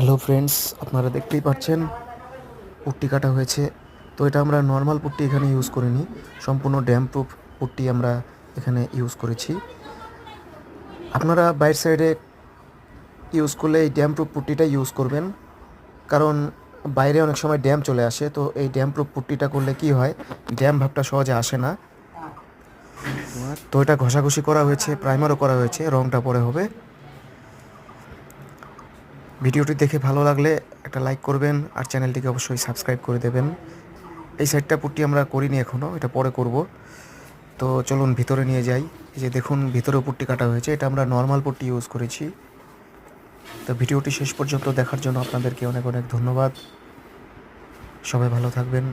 Hello friends আপনারা দেখতেই পাচ্ছেন, পুট্টি কাটা হয়েছে। তো এটা আমরা নর্মাল পুট্টি এখানে ইউজ করিনি, সম্পূর্ণ ড্যাম প্রুফ পুট্টি আমরা এখানে ইউজ করেছি। আপনারা বাইর সাইডে ইউজ করলে এই ড্যাম প্রুফ পুট্টিটা ইউজ করবেন, কারণ বাইরে অনেক সময় ড্যাম চলে আসে, তো এই ড্যাম প্রুফ পুট্টিটা করলে কি হয় ড্যাম ভাবটা সহজে আসে না। তো এটা ঘষাঘষি করা হয়েছে প্রাইমারও করা হয়েছে, রংটা পরে হবে। ভিডিওটি দেখে ভালো লাগলে একটা লাইক করবেন আর চ্যানেলটিকে অবশ্যই সাবস্ক্রাইব করে দেবেন। এই সাইডটা পুট্টি আমরা করিনি এখনও এটা পরে করব। তো চলুন ভিতরে নিয়ে যাই। যে দেখুন, ভিতরেও পুট্টি কাটা হয়েছে। এটা আমরা নর্মাল পুট্টি ইউজ করেছি। তো ভিডিওটি শেষ পর্যন্ত দেখার জন্য আপনাদেরকে অনেক অনেক ধন্যবাদ। সবাই ভালো থাকবেন।